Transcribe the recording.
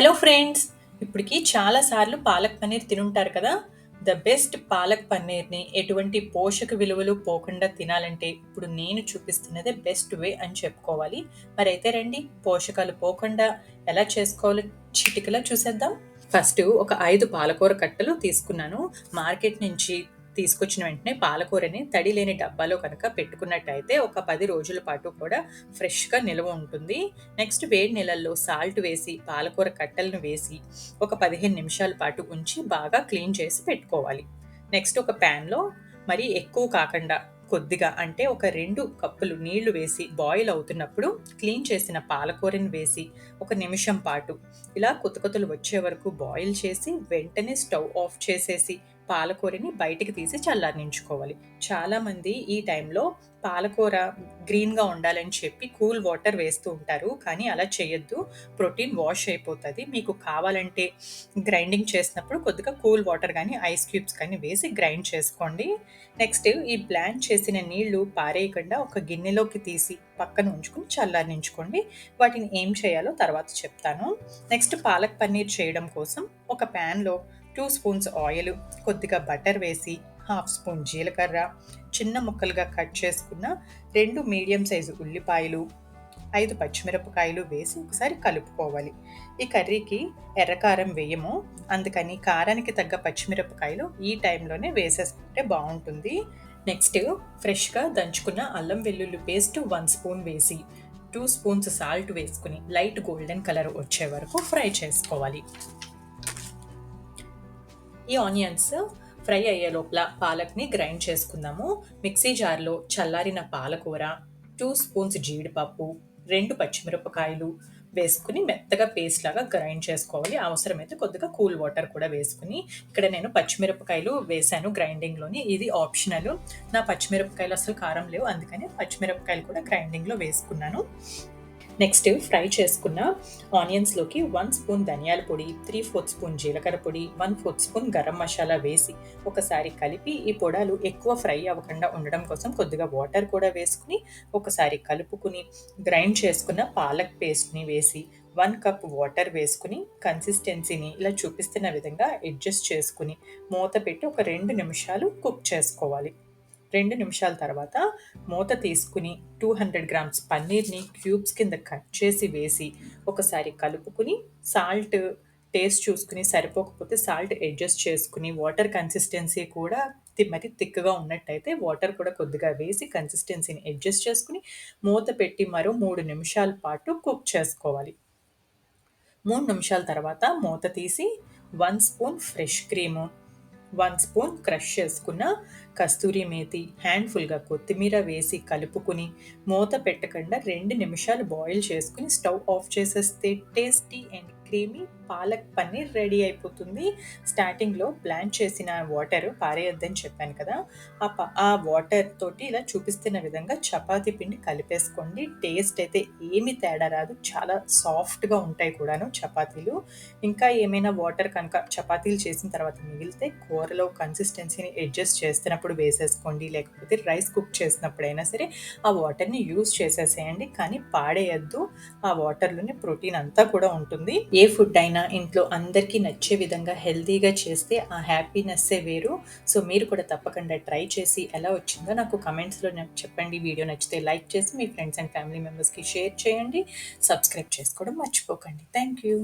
Hello friends ఇప్పటికి చాలాసార్లు పాలక్ పన్నీర్ తినుంటారు కదా? ద బెస్ట్ పాలక్ పన్నీర్ని ఎటువంటి పోషక విలువలు పోకుండా తినాలంటే ఇప్పుడు నేను చూపిస్తున్నదే బెస్ట్ వే అని చెప్పుకోవాలి. మరి అయితే రండి పోషకాలు పోకుండా ఎలా చేసుకోవాలో చిటికలా చూసేద్దాం. ఫస్ట్ ఒక ఐదు పాలకూర కట్టలు తీసుకున్నాను. మార్కెట్ నుంచి తీసుకొచ్చిన వెంటనే పాలకూరని తడి లేని డబ్బాలో కనుక పెట్టుకున్నట్టయితే ఒక పది రోజుల పాటు కూడా ఫ్రెష్గా నిల్వ ఉంటుంది. నెక్స్ట్ వేడి నీళ్ళల్లో సాల్ట్ వేసి పాలకూర కట్టలను వేసి ఒక పదిహేను నిమిషాల పాటు ఉంచి బాగా క్లీన్ చేసి పెట్టుకోవాలి. నెక్స్ట్ ఒక ప్యాన్లో మరి ఎక్కువ కాకుండా కొద్దిగా అంటే ఒక రెండు కప్పులు నీళ్ళు వేసి బాయిల్ అవుతున్నప్పుడు క్లీన్ చేసిన పాలకూరని వేసి ఒక నిమిషం పాటు ఇలా కొత్త వచ్చే వరకు బాయిల్ చేసి వెంటనే స్టవ్ ఆఫ్ చేసేసి పాలకూరని బయటికి తీసి చల్లారించుకోవాలి చాలామంది ఈ టైంలో పాలకూర గ్రీన్గా ఉండాలని చెప్పి కూల్ వాటర్ వేస్తూ ఉంటారు. కానీ అలా చేయొద్దు. ప్రోటీన్ వాష్ అయిపోతుంది. మీకు కావాలంటే గ్రైండింగ్ చేసినప్పుడు కొద్దిగా కూల్ వాటర్ కానీ ఐస్ క్యూబ్స్ కానీ వేసి గ్రైండ్ చేసుకోండి. నెక్స్ట్ ఈ బ్లాండ్ చేసిన నీళ్ళు పారేయకుండా ఒక గిన్నెలోకి తీసి పక్కన ఉంచుకుని చల్లారించుకోండి వాటిని ఏం చేయాలో తర్వాత చెప్తాను. నెక్స్ట్ పాలక్ పన్నీర్ చేయడం కోసం ఒక ప్యాన్లో టూ స్పూన్స్ ఆయిల్ కొద్దిగా బటర్ వేసి హాఫ్ స్పూన్ జీలకర్ర చిన్న ముక్కలుగా కట్ చేసుకున్న రెండు మీడియం సైజు ఉల్లిపాయలు ఐదు పచ్చిమిరపకాయలు వేసి ఒకసారి కలుపుకోవాలి. ఈ కర్రీకి ఎర్రకారం వేయము. అందుకని కారానికి తగ్గ పచ్చిమిరపకాయలు ఈ టైంలోనే వేసేసుకుంటే బాగుంటుంది. నెక్స్ట్ ఫ్రెష్గా దంచుకున్న అల్లం వెల్లుల్లి పేస్ట్ వన్ స్పూన్ వేసి టూ స్పూన్స్ సాల్ట్ వేసుకుని లైట్ గోల్డెన్ కలర్ వచ్చే వరకు ఫ్రై చేసుకోవాలి. ఈ ఆనియన్స్ ఫ్రై అయ్యే లోపల పాలక్ని గ్రైండ్ చేసుకుందాము. మిక్సీ జార్లో చల్లారిన పాలకూర టూ స్పూన్స్ జీడిపప్పు రెండు పచ్చిమిరపకాయలు వేసుకుని మెత్తగా పేస్ట్ లాగా గ్రైండ్ చేసుకోవాలి. అవసరమైతే కొద్దిగా కూల్ వాటర్ కూడా వేసుకుని ఇక్కడ నేను పచ్చిమిరపకాయలు వేసాను గ్రైండింగ్లోని. ఇది ఆప్షనల్. నా పచ్చిమిరపకాయలు అసలు కారం లేవు అందుకని పచ్చిమిరపకాయలు కూడా గ్రైండింగ్లో వేసుకున్నాను. నెక్స్ట్ ఫ్రై చేసుకున్న ఆనియన్స్లోకి వన్ స్పూన్ ధనియాల పొడి త్రీ ఫోర్త్ స్పూన్ జీలకర్ర పొడి one fourth spoon garam masala వేసి ఒకసారి కలిపి ఈ పొడాలు ఎక్కువ ఫ్రై అవ్వకుండా ఉండడం కోసం కొద్దిగా వాటర్ కూడా వేసుకుని ఒకసారి కలుపుకుని గ్రైండ్ చేసుకున్న పాలక్ పేస్ట్ని వేసి వన్ కప్ వాటర్ వేసుకుని కన్సిస్టెన్సీని ఇలా చూపిస్తున్న విధంగా అడ్జస్ట్ చేసుకుని మూత పెట్టి ఒక రెండు నిమిషాలు కుక్ చేసుకోవాలి. రెండు నిమిషాల తర్వాత మూత తీసుకుని టూ హండ్రెడ్ గ్రామ్స్ పన్నీర్ని క్యూబ్స్ కింద కట్ చేసి వేసి ఒకసారి కలుపుకుని సాల్ట్ టేస్ట్ చూసుకుని సరిపోకపోతే సాల్ట్ అడ్జస్ట్ చేసుకుని వాటర్ కన్సిస్టెన్సీ కూడా మరి థిక్గా ఉన్నట్టయితే వాటర్ కూడా కొద్దిగా వేసి కన్సిస్టెన్సీని అడ్జస్ట్ చేసుకుని మూత పెట్టి మరో మూడు నిమిషాల పాటు కుక్ చేసుకోవాలి. మూడు నిమిషాల తర్వాత మూత తీసి one spoon fresh cream one spoon crush చేసుకున్న కస్తూరి మేతి హ్యాండ్ఫుల్గా కొత్తిమీర వేసి కలుపుకుని మూత పెట్టకుండా రెండు నిమిషాలు బాయిల్ చేసుకుని స్టవ్ ఆఫ్ చేసేస్తే tasty and creamy palak paneer ready అయిపోతుంది. స్టార్టింగ్లో ప్లాన్ చేసిన వాటర్ పారేయొద్దని చెప్పాను కదా. ఆ ఆ వాటర్ తోటి ఇలా చూపిస్తున్న విధంగా చపాతీ పిండి కలిపేసుకోండి. టేస్ట్ అయితే ఏమి తేడా రాదు. చాలా సాఫ్ట్గా ఉంటాయి కూడాను చపాతీలు. ఇంకా ఏమైనా వాటర్ కనుక చపాతీలు చేసిన తర్వాత మిగిలితే కూరలో కన్సిస్టెన్సీని అడ్జస్ట్ చేస్తున్నప్పుడు వేసేసుకోండి. లేకపోతే రైస్ కుక్ చేసినప్పుడైనా సరే ఆ వాటర్ని యూస్ చేసేసేయండి. కానీ పాడేయద్దు. ఆ వాటర్లోనే ప్రోటీన్ అంతా కూడా ఉంటుంది. ఏ ఫుడ్ అయినా ఇంట్లో అందరికీ నచ్చే విధంగా హెల్తీగా చేస్తే ఆ హ్యాపీనెస్సే వేరు. సో మీరు కూడా తప్పకుండా ట్రై చేసి ఎలా వచ్చిందో నాకు కమెంట్స్లో చెప్పండి. వీడియో నచ్చితే లైక్ చేసి మీ ఫ్రెండ్స్ అండ్ ఫ్యామిలీ మెంబర్స్కి షేర్ చేయండి. సబ్స్క్రైబ్ చేసుకోవడం మర్చిపోకండి. Thank you